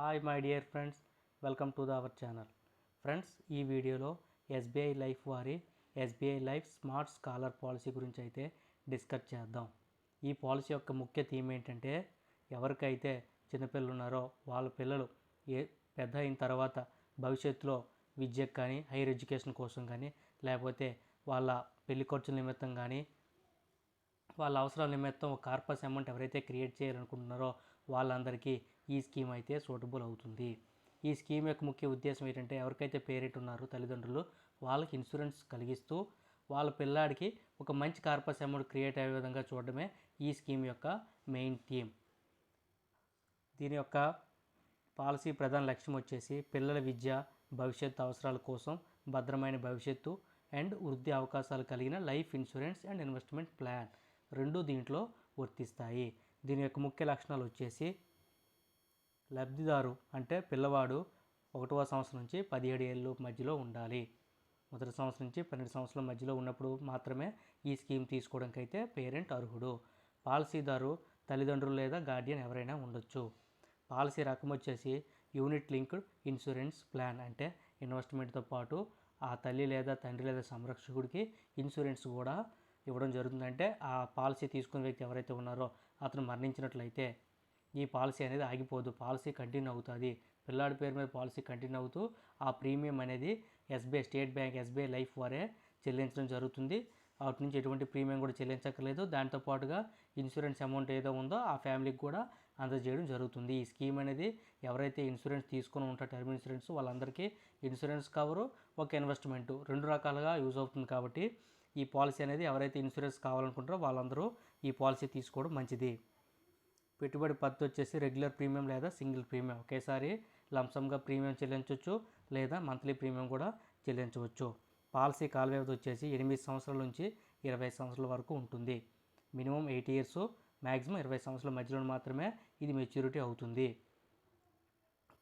Hi my dear friends welcome to the our channel friends ఈ వీడియోలో SBI life వారి SBI life smart scholar policy గురించి అయితే discuss చేద్దాం. ఈ పాలసీ యొక్క ముఖ్య థీమ్ ఏంటంటే ఎవరికైతే చిన్నపిల్లలు ఉన్నారో వాళ్ళ పిల్లలు ఏ పెద్ద అయిన తర్వాత భవిష్యత్తులో విద్యకు కానీ హైయర్ ఎడ్యుకేషన్ కోసం కానీ లేకపోతే వాళ్ళ పెళ్ళి ఖర్చుల నిమిత్తం కానీ వాళ్ళ అవసరాల నిమిత్తం ఒక కార్పస్ అమౌంట్ ఎవరైతే క్రియేట్ చేయాలనుకుంటున్నారో వాళ్ళందరికీ ఈ స్కీమ్ అయితే సూటబుల్ అవుతుంది. ఈ స్కీమ్ యొక్క ముఖ్య ఉద్దేశం ఏంటంటే ఎవరికైతే పేరెంట్ ఉన్నారో తల్లిదండ్రులు వాళ్ళకి ఇన్సూరెన్స్ కలిగిస్తూ వాళ్ళ పిల్లాడికి ఒక మంచి కార్పస్ అమౌంట్ క్రియేట్ అయ్యే విధంగా చూడడమే ఈ స్కీమ్ యొక్క మెయిన్ థీమ్. దీని యొక్క పాలసీ ప్రధాన లక్ష్యం వచ్చేసి పిల్లల విద్య భవిష్యత్తు అవసరాల కోసం భద్రమైన భవిష్యత్తు అండ్ వృద్ధి అవకాశాలు కలిగిన life insurance and investment plan రెండు దీంట్లో వర్తిస్తాయి. దీని యొక్క ముఖ్య లక్షణాలు వచ్చేసి లబ్ధిదారు అంటే పిల్లవాడు ఒకటవ సంవత్సరం నుంచి పదిహేడు ఏళ్ళ మధ్యలో ఉండాలి. మొదటి సంవత్సరం నుంచి పన్నెండు సంవత్సరాల మధ్యలో ఉన్నప్పుడు మాత్రమే ఈ స్కీమ్ తీసుకోవడానికి అయితే పేరెంట్ అర్హుడు. పాలసీదారు తల్లిదండ్రులు లేదా గార్డియన్ ఎవరైనా ఉండొచ్చు. పాలసీ రకం వచ్చేసి యూనిట్ లింక్డ్ ఇన్సూరెన్స్ ప్లాన్ అంటే ఇన్వెస్ట్మెంట్తో పాటు ఆ తల్లి లేదా తండ్రి లేదా సంరక్షకుడికి ఇన్సూరెన్స్ కూడా ఇవ్వడం జరుగుతుందంటే ఆ పాలసీ తీసుకున్న వ్యక్తి ఎవరైతే ఉన్నారో అతను మరణించినట్లయితే ఈ పాలసీ అనేది ఆగిపోదు పాలసీ కంటిన్యూ అవుతుంది. పిల్లాడి పేరు మీద పాలసీ కంటిన్యూ అవుతూ ఆ ప్రీమియం అనేది SBI state bank SBI life వారే చెల్లించడం జరుగుతుంది. అటు నుంచి ఎటువంటి ప్రీమియం కూడా చెల్లించక్కర్లేదు. దాంతోపాటుగా ఇన్సూరెన్స్ అమౌంట్ ఏదో ఉందో ఆ ఫ్యామిలీకి కూడా అందజేయడం జరుగుతుంది. ఈ స్కీమ్ అనేది ఎవరైతే ఇన్సూరెన్స్ తీసుకుని ఉంటారో టర్మ్ ఇన్సూరెన్స్ వాళ్ళందరికీ ఇన్సూరెన్స్ కవరు ఒక ఇన్వెస్ట్మెంట్. రెండు రకాలుగా యూజ్ అవుతుంది కాబట్టి ఈ పాలసీ అనేది ఎవరైతే ఇన్సూరెన్స్ కావాలనుకుంటారో వాళ్ళందరూ ఈ పాలసీ తీసుకోవడం మంచిది. పెట్టుబడి పద్ధతి వచ్చేసి రెగ్యులర్ ప్రీమియం లేదా సింగిల్ ప్రీమియం. ఒకేసారి లంసంగా ప్రీమియం చెల్లించవచ్చు లేదా మంత్లీ ప్రీమియం కూడా చెల్లించవచ్చు. పాలసీ కాల వ్యవధి వచ్చేసి ఎనిమిది సంవత్సరాల నుంచి ఇరవై సంవత్సరాల వరకు ఉంటుంది. మినిమం ఎయిట్ ఇయర్స్ మ్యాక్సిమం ఇరవై సంవత్సరాల మధ్యలో మాత్రమే ఇది మెచ్యూరిటీ అవుతుంది.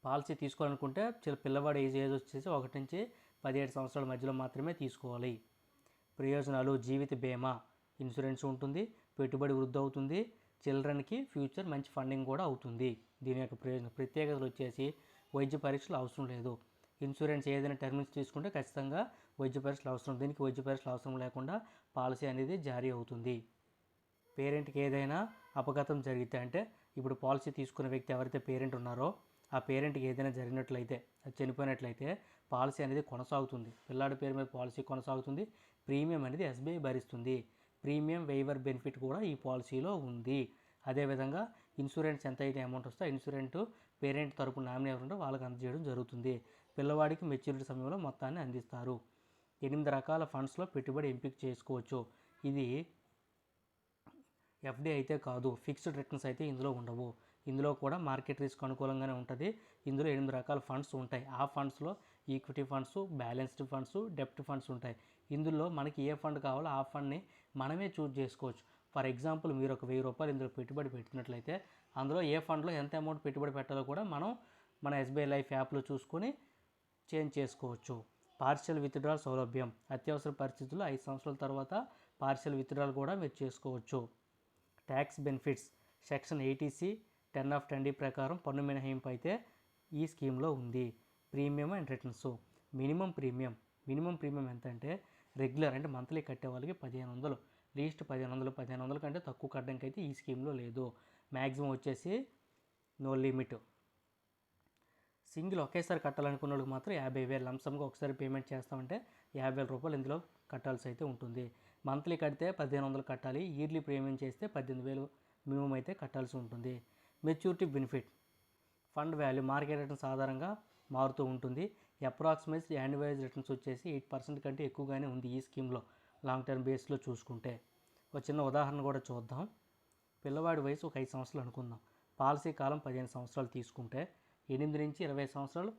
పాలసీ తీసుకోవాలనుకుంటే చిన్న పిల్లవాడి ఏజ్ ఏజ్ వచ్చేసి ఒకటి నుంచి పదిహేడు సంవత్సరాల మధ్యలో మాత్రమే తీసుకోవాలి. ప్రయోజనాలు జీవిత బీమా ఇన్సూరెన్స్ ఉంటుంది పెట్టుబడి వృద్ధి అవుతుంది చిల్డ్రన్కి ఫ్యూచర్ మంచి ఫండింగ్ కూడా అవుతుంది. దీని యొక్క ప్రయోజనం ప్రత్యేకతలు వచ్చేసి వైద్య పరీక్షలు అవసరం లేదు. ఇన్సూరెన్స్ ఏదైనా టర్మ్స్ తీసుకుంటే ఖచ్చితంగా వైద్య పరీక్షలు అవసరం దీనికి వైద్య పరీక్షలు అవసరం లేకుండా పాలసీ అనేది జారీ అవుతుంది. పేరెంట్కి ఏదైనా అపఘాతం జరిగితే అంటే ఇప్పుడు పాలసీ తీసుకున్న వ్యక్తి ఎవరైతే పేరెంట్ ఉన్నారో ఆ పేరెంట్కి ఏదైనా జరిగినట్లయితే అది చనిపోయినట్లయితే పాలసీ అనేది కొనసాగుతుంది. పిల్లాడి పేరు మీద పాలసీ కొనసాగుతుంది. ప్రీమియం అనేది ఎస్బీఐ భరిస్తుంది. ప్రీమియం వేవర్ బెనిఫిట్ కూడా ఈ పాలసీలో ఉంది. అదేవిధంగా ఇన్సూరెన్స్ ఎంత అయితే అమౌంట్ వస్తే ఇన్సూరెంట్ పేరెంట్ తరపు నామినీ ఎవరుంటే వాళ్ళకి అందజేయడం జరుగుతుంది. పిల్లవాడికి మెచ్యూరిటీ సమయంలో మొత్తాన్ని అందిస్తారు. ఎనిమిది రకాల ఫండ్స్లో పెట్టుబడి ఎంపిక చేసుకోవచ్చు. ఇది ఎఫ్డి అయితే కాదు ఫిక్స్డ్ రిటర్న్స్ అయితే ఇందులో ఉండవు. ఇందులో కూడా మార్కెట్ రిస్క్ అనుకూలంగానే ఉంటుంది. ఇందులో ఎనిమిది రకాల ఫండ్స్ ఉంటాయి. ఆ ఫండ్స్లో ఈక్విటీ ఫండ్స్ బ్యాలెన్స్డ్ ఫండ్స్ డెప్ట్ ఫండ్స్ ఉంటాయి. ఇందులో మనకి ఏ ఫండ్ కావాలో ఆ ఫండ్ని మనమే చూజ్ చేసుకోవచ్చు. ఫర్ ఎగ్జాంపుల్ మీరు ఒక వెయ్యి రూపాయలు ఇందులో పెట్టుబడి పెట్టినట్లయితే అందులో ఏ ఫండ్లో ఎంత అమౌంట్ పెట్టుబడి పెట్టాలో కూడా మనం మన ఎస్బీఐ లైఫ్ యాప్లో చూసుకొని చేంజ్ చేసుకోవచ్చు. పార్షియల్ విత్డ్రాల్ సౌలభ్యం. అత్యవసర పరిస్థితుల్లో ఐదు సంవత్సరాల తర్వాత పార్షియల్ విత్డ్రాల్ కూడా మీరు చేసుకోవచ్చు. Tax benefits. Section eighty C ten of ten ప్రకారం పన్ను మినహాయింపు అయితే ఈ స్కీమ్లో ఉంది. Premium and returns minimum premium minimum premium ఎంత అంటే రెగ్యులర్ అంటే మంత్లీ కట్టే వాళ్ళకి పదిహేను వందలు లీస్ట్ పదిహేను వందలు పదిహేను వందల కంటే తక్కువ కట్టడానికి అయితే ఈ స్కీమ్లో లేదు. మ్యాక్సిమం వచ్చేసి నో లిమిట్. సింగిల్ ఒకేసారి కట్టాలనుకున్న వాళ్ళకి మాత్రం యాభై వేలు లంసంగా ఒకసారి పేమెంట్ చేస్తామంటే యాభై వేల రూపాయలు ఇందులో కట్టాల్సి అయితే ఉంటుంది. మంత్లీ కడితే పదిహేను వందలు కట్టాలి ఇయర్లీ ప్రీమియం చేస్తే పద్దెనిమిది వేలు మినిమం అయితే కట్టాల్సి ఉంటుంది. Maturity benefit fund value market returns ఆధారంగా మారుతూ ఉంటుంది. అప్రాక్సిమేట్ యాన్యువైజ్ రిటర్న్స్ వచ్చేసి ఎయిట్ పర్సెంట్ కంటే ఎక్కువగానే ఉంది ఈ స్కీమ్లో లాంగ్ టర్మ్ బేస్లో చూసుకుంటే. ఒక చిన్న ఉదాహరణ కూడా చూద్దాం. పిల్లవాడి వయసు ఒక ఐదు సంవత్సరాలు అనుకుందాం. పాలసీ కాలం పదిహేను సంవత్సరాలు తీసుకుంటే ఎనిమిది నుంచి ఇరవై సంవత్సరాలు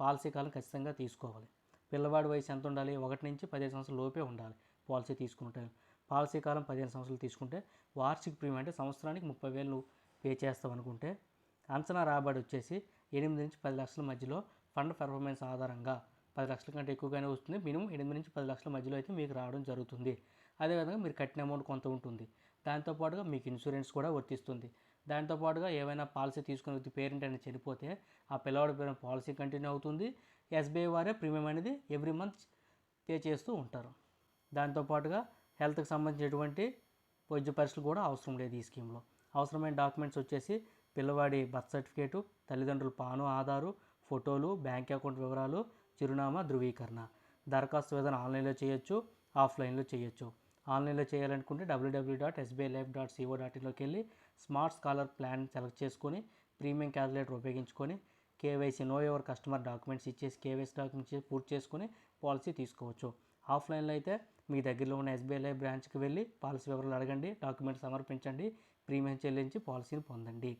పాలసీ కాలం ఖచ్చితంగా తీసుకోవాలి. పిల్లవాడి వయసు ఎంత ఉండాలి? ఒకటి నుంచి పదిహేను సంవత్సరాల లోపే ఉండాలి పాలసీ తీసుకుంటే. పాలసీ కాలం పదిహేను సంవత్సరాలు తీసుకుంటే వార్షిక ప్రీమియం అంటే సంవత్సరానికి ముప్పై వేలు పే చేస్తాం అనుకుంటే అంచనా రాబడి వచ్చేసి ఎనిమిది నుంచి పది లక్షల మధ్యలో ఫండ్ పెర్ఫార్మెన్స్ ఆధారంగా పది లక్షల కంటే ఎక్కువగానే వస్తుంది. మినిమం ఎనిమిది నుంచి పది లక్షల మధ్యలో అయితే మీకు రావడం జరుగుతుంది. అదేవిధంగా మీరు కట్టిన అమౌంట్ కొంత ఉంటుంది. దాంతోపాటుగా మీకు ఇన్సూరెన్స్ కూడా వర్తిస్తుంది. దాంతో పాటుగా ఏమైనా పాలసీ తీసుకునే వ్యక్తి పేరెంట్ అనేది చనిపోతే ఆ పిల్లవాడి పేరు పాలసీ కంటిన్యూ అవుతుంది. ఎస్బీఐ వారే ప్రీమియం అనేది ఎవ్రీ మంత్ పే చేస్తూ ఉంటారు. దాంతోపాటుగా హెల్త్కి సంబంధించినటువంటి వైద్య పరీక్షలు కూడా అవసరం లేదు ఈ స్కీమ్లో. అవసరమైన డాక్యుమెంట్స్ వచ్చేసి పిల్లవాడి బర్త్ సర్టిఫికేటు తల్లిదండ్రుల పాను ఆధారు ఫోటోలు బ్యాంక్ అకౌంట్ వివరాలు చిరునామా ధృవీకరణ. దరఖాస్తు విధానం ఆన్లైన్లో చేయొచ్చు ఆఫ్లైన్లో చేయొచ్చు. ఆన్లైన్లో చేయాలనుకుంటే WWW dot SBI life dot CO dot ఇన్లోకి వెళ్ళి స్మార్ట్ స్కాలర్ ప్లాన్ సెలెక్ట్ చేసుకొని ప్రీమియం క్యాలిక్యులేటర్ ఉపయోగించుకొని KYC know your customer documents ఇచ్చేసి కేవైసీ డాక్యుమెంట్స్ పూర్తి చేసుకొని పాలసీ తీసుకోవచ్చు. ఆఫ్లైన్లో అయితే మీ దగ్గరలో ఉన్న ఎస్బీఐ లైఫ్ బ్రాంచ్కి వెళ్ళి పాలసీ వివరాలు అడగండి డాక్యుమెంట్స్ సమర్పించండి ప్రీమియం చెల్లించి పాలసీని పొందండి.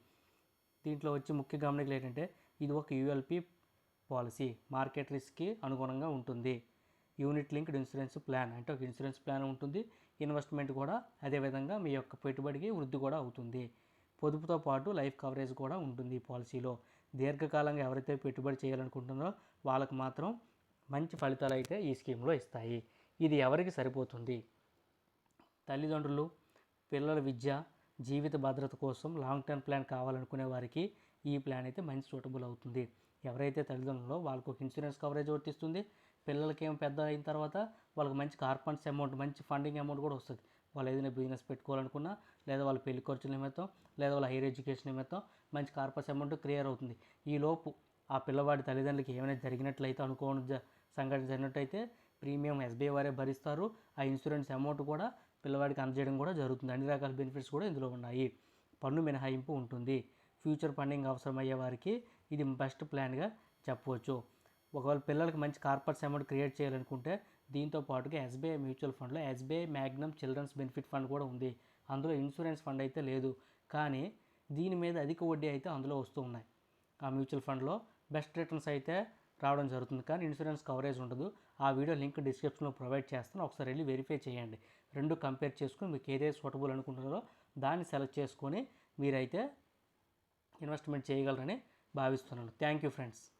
దీంట్లో వచ్చి ముఖ్య గమనికలు ఏంటంటే ఇది ఒక యూఎల్పి పాలసీ మార్కెట్ రిస్క్కి అనుగుణంగా ఉంటుంది. యూనిట్ లింక్డ్ ఇన్సూరెన్స్ ప్లాన్ అంటే ఒక ఇన్సూరెన్స్ ప్లాన్ ఉంటుంది. ఇన్వెస్ట్మెంట్ కూడా అదేవిధంగా మీ యొక్క పెట్టుబడికి వృద్ధి కూడా అవుతుంది. పొదుపుతో పాటు లైఫ్ కవరేజ్ కూడా ఉంటుంది ఈ పాలసీలో. దీర్ఘకాలంగా ఎవరైతే పెట్టుబడి చేయాలనుకుంటున్నారో వాళ్ళకు మాత్రం మంచి ఫలితాలు అయితే ఈ స్కీమ్లో ఇస్తాయి. ఇది ఎవరికి సరిపోతుంది? తల్లిదండ్రులు పిల్లల విద్య జీవిత భద్రత కోసం లాంగ్ టర్మ్ ప్లాన్ కావాలనుకునే వారికి ఈ ప్లాన్ అయితే మంచి సూటబుల్ అవుతుంది. ఎవరైతే తల్లిదండ్రులో వాళ్ళకు ఒక ఇన్సూరెన్స్ కవరేజ్ వర్తిస్తుంది. పిల్లలకి ఏం పెద్ద అయిన తర్వాత వాళ్ళకి మంచి కార్పన్స్ అమౌంట్ మంచి ఫండింగ్ అమౌంట్ కూడా వస్తుంది. వాళ్ళు ఏదైనా బిజినెస్ పెట్టుకోవాలనుకున్నా లేదా వాళ్ళ పెళ్ళి ఖర్చుల నిమిత్తం లేదా వాళ్ళ హైయర్ ఎడ్యుకేషన్ నిమిత్తం మంచి కార్పస్ అమౌంట్ క్లియర్ అవుతుంది. ఈ లోపు ఆ పిల్లవాడి తల్లిదండ్రులకి ఏమైనా జరిగినట్లయితే అనుకోని సంఘటన జరిగినట్టయితే ప్రీమియం ఎస్బీఐ వారే భరిస్తారు. ఆ ఇన్సూరెన్స్ అమౌంట్ కూడా పిల్లవాడికి అందజేయడం కూడా జరుగుతుంది. అన్ని రకాల బెనిఫిట్స్ కూడా ఇందులో ఉన్నాయి. పన్ను మినహాయింపు ఉంటుంది. ఫ్యూచర్ ఫండింగ్ అవసరమయ్యే వారికి ఇది బెస్ట్ ప్లాన్గా చెప్పవచ్చు. ఒకవేళ పిల్లలకి మంచి కార్పొరేట్స్ అమౌంట్ క్రియేట్ చేయాలనుకుంటే దీంతో పాటుగా ఎస్బీఐ మ్యూచువల్ ఫండ్లో SBI Magnum children's benefit fund కూడా ఉంది. అందులో ఇన్సూరెన్స్ ఫండ్ అయితే లేదు. కానీ దీని మీద అధిక వడ్డీ అయితే అందులో వస్తూ ఉన్నాయి. ఆ మ్యూచువల్ ఫండ్లో బెస్ట్ రిటర్న్స్ అయితే రావడం జరుగుతుంది. కానీ ఇన్సూరెన్స్ కవరేజ్ ఉండదు. ఆ వీడియో లింక్ డిస్క్రిప్షన్లో ప్రొవైడ్ చేస్తాను. ఒకసారి వెళ్ళి వెరిఫై చేయండి. రెండు కంపేర్ చేసుకుని మీకు ఏదైతే సూటబుల్ అనుకుంటున్నారో దాన్ని సెలెక్ట్ చేసుకొని మీరైతే ఇన్వెస్ట్మెంట్ చేయగలరని భావిస్తున్నాను. Thank you friends.